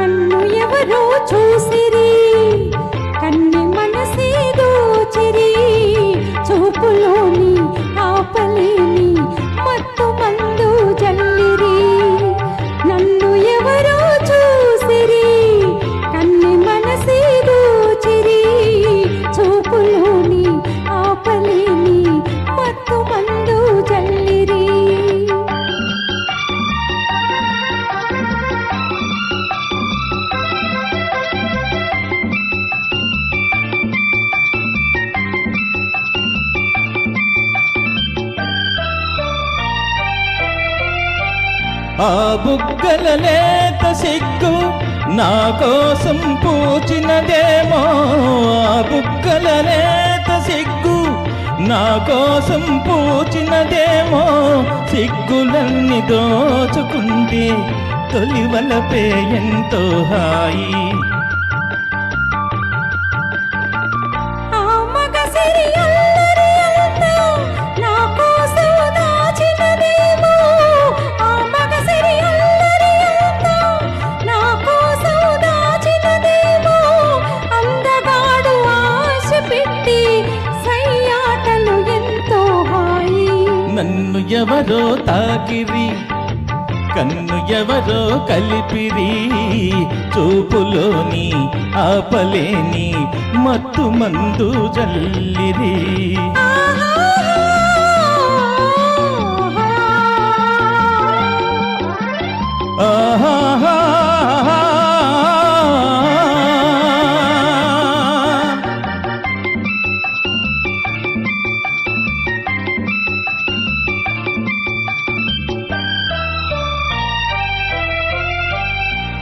నన్ను ఎవరో చూసిరి. ఆ బుగ్గల లేత సిగ్గు నా కోసం పూచినదేమో. ఆ బుగ్గల లేత సిగ్గు నా కోసం పూచినదేమో. సిగ్గులన్నీ దోచుకుంటే తొలివలపే ఎంతో హాయి. ఎవరో తాకిరి కన్ను ఎవరో కలిపిరి. చూపులోని ఆపలేని మత్తు మందు జల్లిరి.